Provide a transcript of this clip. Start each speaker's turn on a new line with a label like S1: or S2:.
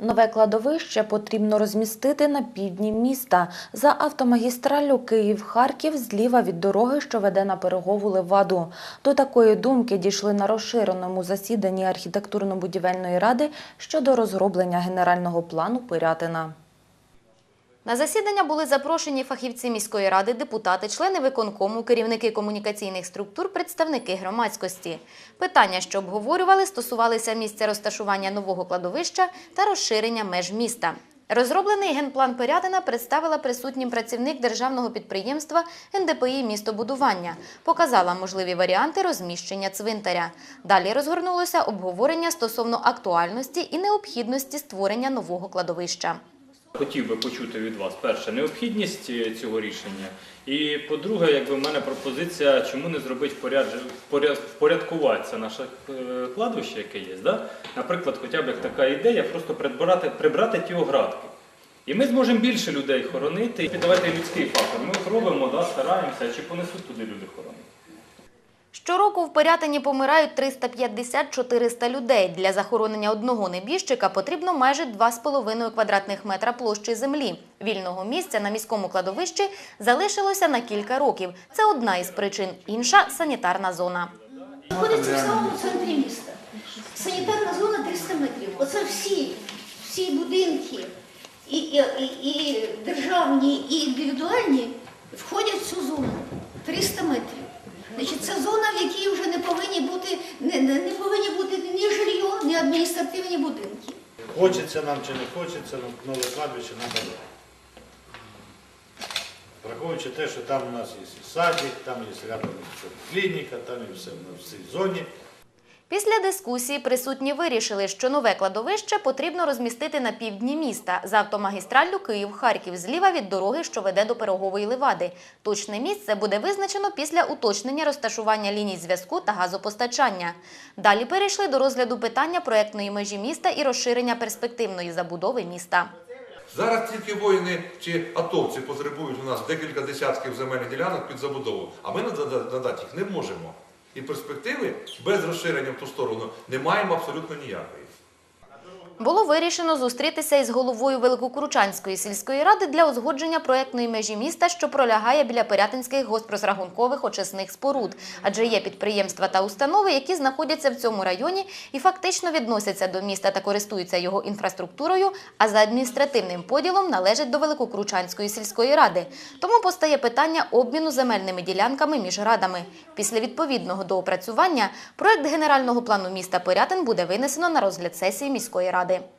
S1: Нове кладовище потрібно розмістити на півдні міста за автомагістралю Київ-Харків зліва від дороги, що веде на Пирогову леваду. До такої думки дійшли на розширеному засіданні архітектурно-будівельної ради щодо розроблення генерального плану Пирятина. На засідання були запрошені фахівці міської ради, депутати, члени виконкому, керівники комунікаційних структур, представники громадськості. Питання, що обговорювали, стосувалися місця розташування нового кладовища та розширення меж міста. Розроблений генплан Пирятина представила присутнім працівник державного підприємства НДПІ «Містобудування». Показала можливі варіанти розміщення цвинтаря. Далі розгорнулося обговорення стосовно актуальності і необхідності створення нового кладовища.
S2: Хотів би почути від вас перше необхідність е, цього рішення. І по-друге, якби в мене пропозиція, чому не зробити впорядкувати це наше е, кладовище, яке є. Да? Наприклад, хоча б як така ідея, просто прибрати, прибрати ті оградки. І ми зможемо більше людей хоронити. Давайте людський фактор. Ми робимо, да, стараємося, чи понесуть туди люди хоронити.
S1: Щороку в Пирятині помирають 350-400 людей. Для захоронення одного небіжчика потрібно майже 2,5 квадратних метра площі землі. Вільного місця на міському кладовищі залишилося на кілька років. Це одна із причин. Інша – санітарна зона.
S3: Знаходиться в самому центрі міста. Санітарна зона 300 метрів. Оце всі, всі будинки, і, і, і, державні, і індивідуальні, входять в цю зону. 300 метрів. Значить, це зона, в якій вже не повинні бути, не, не, не повинні бути ні жилье, ні адміністративні будинки.
S4: Хочеться нам чи не хочеться, але нове кладбище нам дає. Враховуючи те, що там у нас є і садик, там є рядом клініка, там і все в цій зоні.
S1: Після дискусії присутні вирішили, що нове кладовище потрібно розмістити на півдні міста за автомагістраллю Київ-Харків зліва від дороги, що веде до Пирогової Левади. Точне місце буде визначено після уточнення розташування ліній зв'язку та газопостачання. Далі перейшли до розгляду питання проектної межі міста і розширення перспективної забудови міста.
S5: Зараз тільки воїни чи атовці потребують у нас декілька десятків земельних ділянок під забудову, а ми нада- надати їх не можемо. І перспективи без розширення в ту сторону не маємо абсолютно ніякої.
S1: Було вирішено зустрітися із головою Великокурчанської сільської ради для узгодження проектної межі міста, що пролягає біля Пирятинських госпрозрахункових очисних споруд. Адже є підприємства та установи, які знаходяться в цьому районі і фактично відносяться до міста та користуються його інфраструктурою, а за адміністративним поділом належать до Великокручанської сільської ради. Тому постає питання обміну земельними ділянками між радами. Після відповідного доопрацювання проект генерального плану міста Пирятин буде винесено на розгляд сесії міської ради. കൂടാതെ